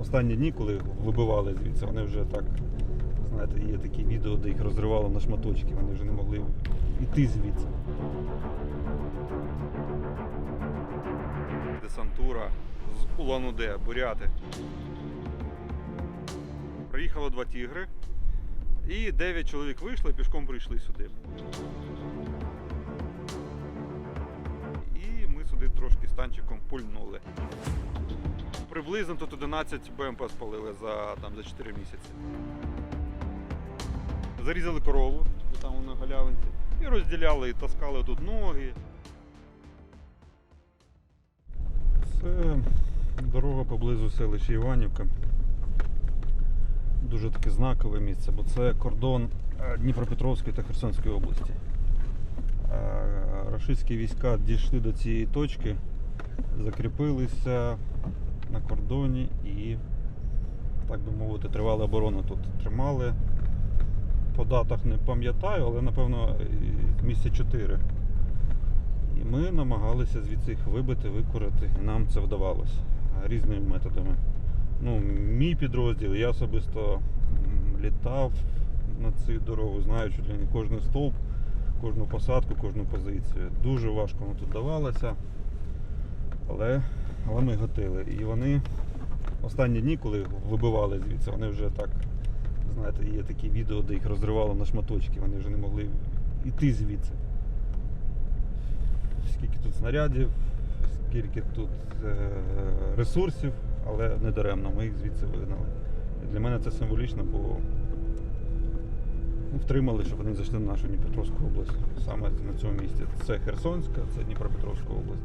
останні дні, коли вибивали звідси, вони вже так, знаєте, є такі відео, де їх розривало на шматочки, вони вже не могли йти звідси. Десантура з Улан-Удэ, Буряти. Приїхало два тігри. І 9 чоловік вийшли, пішком прийшли сюди. І ми сюди трошки з танчиком пульнули. Приблизно тут 11 БМП спалили за, там, за 4 місяці. Зарізали корову, там на галявинці, і розділяли, і таскали тут ноги. Це дорога поблизу селища Іванівка. Дуже таке знакове місце, бо це кордон е, Дніпропетровської та Херсонської області. Е, Рашистські війська дійшли до цієї точки, закріпилися на кордоні і, так би мовити, тривали оборону тут. Тримали. По датах не пам'ятаю, але напевно і місяця 4. І ми намагалися звідси їх вибити, викорити, і нам це вдавалося різними методами. Ну, мій підрозділ, я особисто літав на цю дорогу, знаю чуть ли не кожен стовп, кожну посадку, кожну позицію. Дуже важко воно тут давалося, але, але ми гатили. І вони останні дні, коли вибивали звідси, вони вже так, знаєте, є такі відео, де їх розривало на шматочки, вони вже не могли йти звідси. Скільки тут снарядів, скільки тут е, ресурсів, але не даремно, ми їх звідси вигнали. І для мене це символічно, бо ну, втримали, щоб вони зайшли на нашу Дніпропетровську область. Саме на цьому місці. Це Херсонська, це Дніпропетровська область.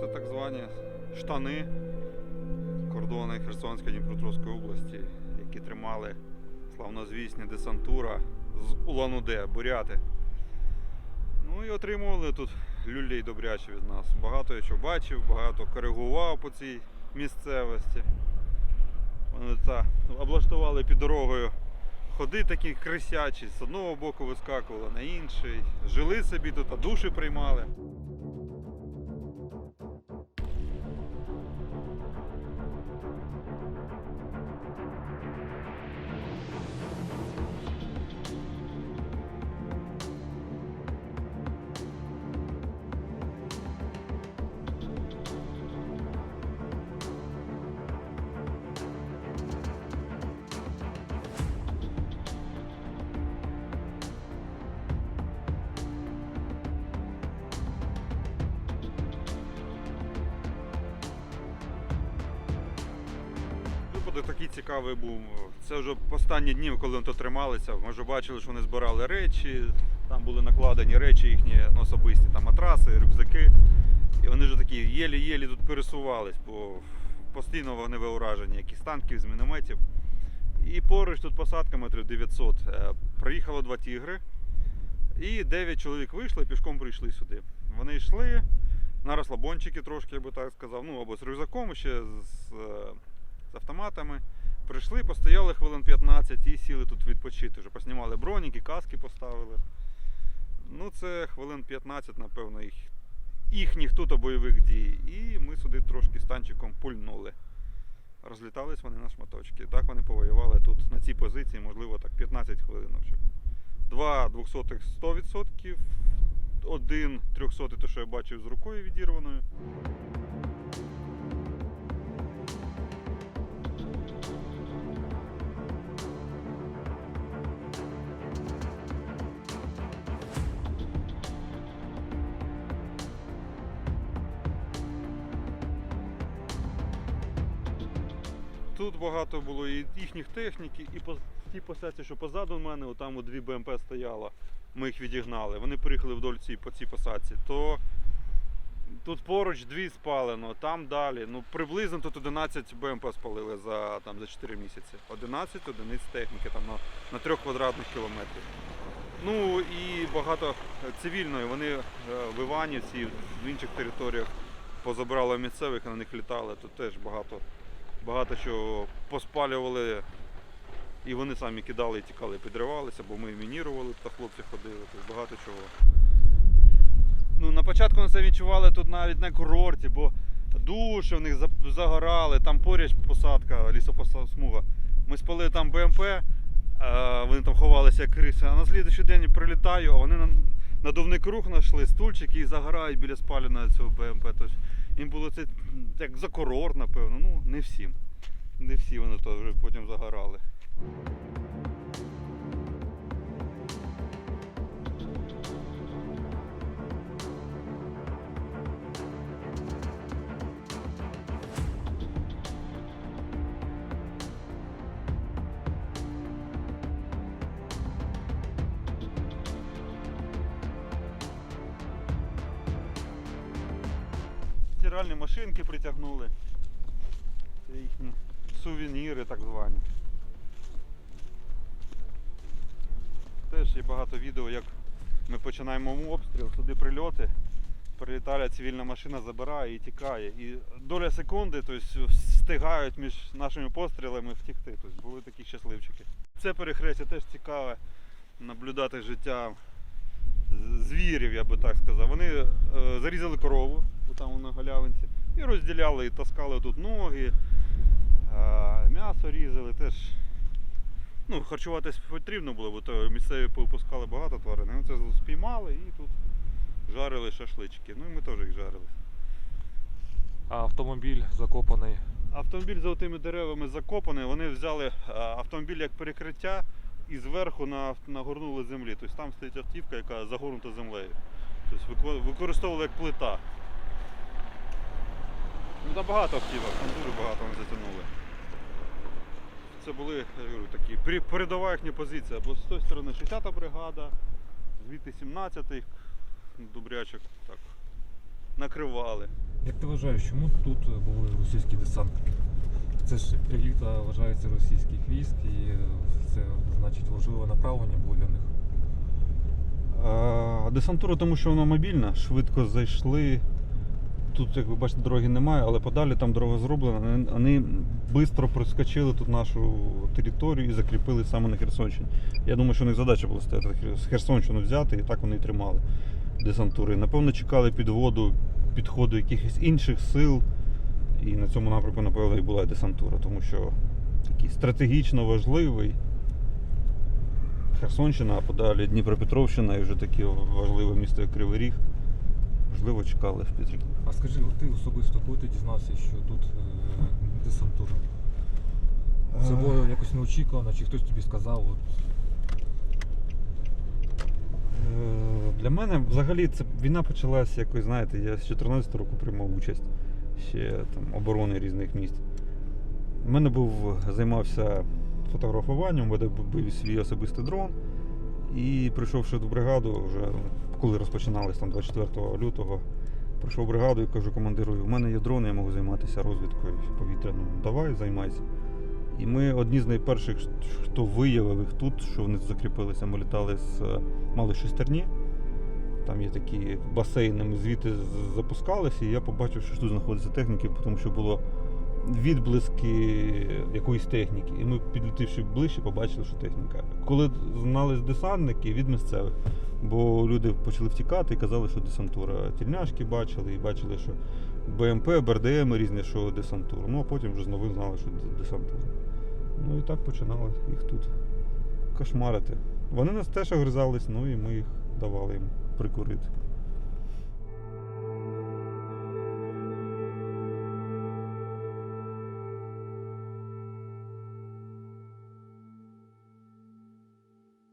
Це так звані штани кордони Херсонської Дніпропетровської області, які тримали славнозвісні десантура з Улан-Удэ, буряти. Ну і отримували тут люлей добряче від нас. Багато я що бачив, багато коригував по цій місцевості. Вони та, облаштували під дорогою ходи такі крисячі, з одного боку вискакували на інший. Жили собі тут, а душі приймали. Випадок такий цікавий був. Це вже останні дні, коли вони тут трималися. Ми вже бачили, що вони збирали речі, там були накладені речі їхні ну, особисті, там матраси, рюкзаки. І вони вже такі єлі-єлі тут пересувались, бо постійно вогневе ураження, якісь танків з мінометів. І поруч тут посадка метрів 900. Е, Приїхало два тігри. І 9 чоловік вийшли, пішком прийшли сюди. Вони йшли на розслабончики трошки, я би так сказав, ну або з рюкзаком, ще з, е, з автоматами. Прийшли, постояли хвилин 15 і сіли тут відпочити. Вже поснімали броніки, каски поставили. Ну, це хвилин 15, напевно, їх, їхніх тут бойових дій. І ми сюди трошки з танчиком пульнули. Розлітались вони на шматочки. Так вони повоювали тут на цій позиції, можливо, так 15 хвилиночок. Два 200 100%, один 300 те, що я бачив з рукою відірваною. Тут багато було і їхніх техніки, і по тій посадці, що позаду мене, отам от дві БМП стояло, ми їх відігнали. Вони приїхали вдоль цій, по цій посадці. То тут поруч дві спалено, там далі. Ну, приблизно тут 11 БМП спалили за, там, за 4 місяці. 11 одиниць техніки там, на, на 3 квадратних кілометрів. Ну і багато цивільної. Вони е, в Іванівці, в інших територіях позабрали місцевих, на них літали. Тут теж багато багато що поспалювали І вони самі кидали і тікали, підривалися, бо ми мінірували, та хлопці ходили, тобто багато чого. Ну, на початку ми це відчували тут навіть на курорті, бо душі в них загорали, там поряд посадка, лісопосадка. Ми спали там БМП, вони там ховалися як криси, а на слідуючий день прилітаю, а вони на надувний круг знайшли, стульчики і загорають біля спаленого цього БМП. Тобто їм було це як за корор, напевно. Ну, не всім. Не всі вони вже потім загорали. Стиральні машинки притягнули. Це їхні сувеніри так звані. Теж є багато відео, як ми починаємо обстріл, туди прильоти. Прилітає цивільна машина, забирає і тікає. І доля секунди тобто, встигають між нашими пострілами втікти. Тобто, були такі щасливчики. Це перехрестя теж цікаве наблюдати життя звірів, я би так сказав. Вони е, зарізали корову там на галявинці і розділяли, і таскали тут ноги, м'ясо різали теж. Ну, харчуватись потрібно було, бо то місцеві повипускали багато тварин. Вони це спіймали і тут жарили шашлички. Ну і ми теж їх жарили. А автомобіль закопаний. Автомобіль за тими деревами закопаний, вони взяли автомобіль як перекриття і зверху нагорнули землі. Тобто там стоїть автівка, яка загорнута землею. Тобто використовували як плита. Ну, там багато автівок, там дуже багато вони затягнули. Це були я говорю, такі передова їхня позиція, бо з тої сторони 60-та бригада, звідти 17-й Дубрячок так накривали. Як ти вважаєш, чому тут були російські десантники? Це ж еліта вважається російських військ і е, це значить важливе направлення було для них. А, Десантура, тому що вона мобільна, швидко зайшли. Тут, як ви бачите, дороги немає, але подалі там дорога зроблена. Вони- швидко проскочили тут нашу територію і закріпили саме на Херсонщині. Я думаю, що у них задача була стояти Херсонщину взяти, і так вони і тримали десантури. Напевно, чекали підводу, підходу якихось інших сил. І на цьому напрямку, напевно, і була десантура, тому що такий стратегічно важливий. Херсонщина, а подалі Дніпропетровщина і вже таке важливе місто, як Кривий Ріг. Можливо, чекали в Петриків. А скажи, от ти особисто коли ти дізнався, що тут е, десантура? Це було якось неочікувано, чи хтось тобі сказав, от Е, Для мене взагалі це війна почалася якось, знаєте, я з 14 року приймав участь ще там оборони різних місць. У мене був займався фотографуванням, у мене був свій особистий дрон. І прийшовши в бригаду, вже коли розпочиналось там 24 лютого, прийшов бригаду і кажу командиру, у мене є дрон, я можу займатися розвідкою повітряною. Давай, займайся. І ми одні з найперших, хто виявив їх тут, що вони закріпилися, ми літали з е, малої шестерні. Там є такі басейни, ми звідти запускалися, і я побачив, що тут знаходиться техніки, тому що було відблиски якоїсь техніки. І ми, підлетівши ближче, побачили, що техніка. Коли знались десантники від місцевих, бо люди почали втікати і казали, що десантура. Тільняшки бачили і бачили, що БМП, БРДМ різні, що десантура. Ну а потім вже з новин знали, що десантура. Ну і так починали їх тут кошмарити. Вони нас теж огризались, ну і ми їх давали їм прикурити.